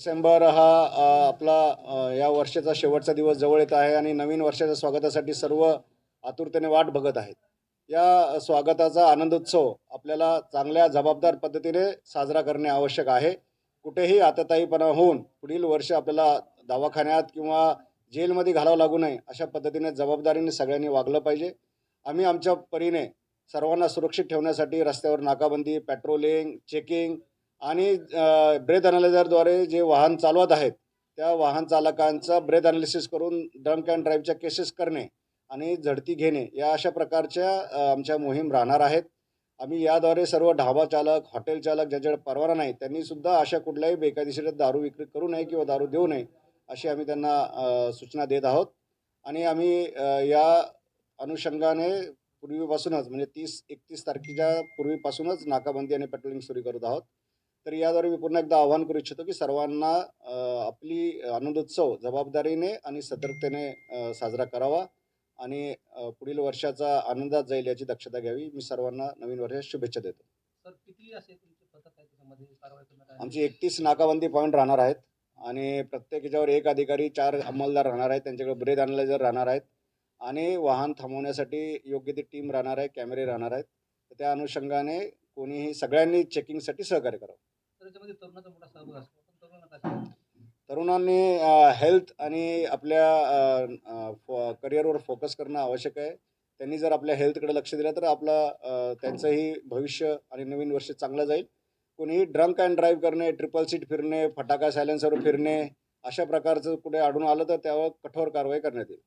डिसेंबर हा आपला या वर्षाचा शेवटचा दिवस जवळ येत आहे आणि नवीन वर्षाच्या स्वागतासाठी सर्व आतुरतेने वाट बघत आहेत. या स्वागताचा आनंदोत्सव आपल्याला चांगल्या जबाबदार पद्धतीने साजरा करणे आवश्यक आहे. कुठेही आतताईपणा होऊन पुढील वर्ष आपल्याला दवाखान्यात किंवा जेलमध्ये घालावं लागू नये अशा पद्धतीने जबाबदारीने सगळ्यांनी वागलं पाहिजे. आम्ही आमच्या परीने सर्वांना सुरक्षित ठेवण्यासाठी रस्त्यावर नाकाबंदी पॅट्रोलिंग चेकिंग आणि ब्रेथ अनालायझरद्वारे जे वाहन चालवत आहेत त्या वाहन चालकांचा ब्रेथ अनालिसिस करून ड्रंक अँड ड्राईव्हच्या केसेस करणे आणि झडती घेणे या अशा प्रकारच्या आमच्या मोहीम राहणार आहेत. आम्ही याद्वारे सर्व ढाबा चालक हॉटेल चालक ज्याच्याकडे परवाना नाही त्यांनीसुद्धा अशा कुठल्याही बेकायदेशीर दारू विक्री करू नये किंवा दारू देऊ नये अशी आम्ही त्यांना सूचना देत आहोत. आणि आम्ही या अनुषंगाने पूर्वीपासूनच म्हणजे तीस एकतीस तारखेच्या पूर्वीपासूनच नाकाबंदी आणि पेट्रोलिंग सुरू करत आहोत. तर याद्वारे मी पुन्हा एकदा आवाहन करू इच्छितो की सर्वांना आपली आनंदोत्सव जबाबदारीने आणि सतर्कतेने साजरा करावा आणि पुढील वर्षाचा आनंदात जाईल याची दक्षता घ्यावी. मी सर्वांना नवीन वर्षाच्या शुभेच्छा देतो. आमची एकतीस नाकाबंदी पॉईंट राहणार आहेत आणि प्रत्येक याच्यावर एक अधिकारी चार अंमलदार राहणार आहेत. त्यांच्याकडे ब्रेथ अनालायझर राहणार आहेत आणि वाहन थांबवण्यासाठी योग्य ती टीम राहणार आहे कॅमेरे राहणार आहेत. त्या अनुषंगाने कोणीही सगळ्यांनी चेकिंगसाठी सहकार्य करावं. तरुणाचा मोठा सहभाग असतो. पण तरुणांना काय तरुणांनी हेल्थ आणि आपल्या करिअरवर फोकस करणं आवश्यक आहे. त्यांनी जर आपल्या हेल्थकडे लक्ष दिलं तर आपलं अ, त्यांचंही भविष्य आणि नवीन वर्ष चांगलं जाईल. कोणीही ड्रंक अँड ड्राईव्ह करणे ट्रिपल सीट फिरणे फटाका सायलेन्सवर फिरणे अशा प्रकारचं कुठे आढळून आलं तर त्यावर कठोर कारवाई करण्यात येईल.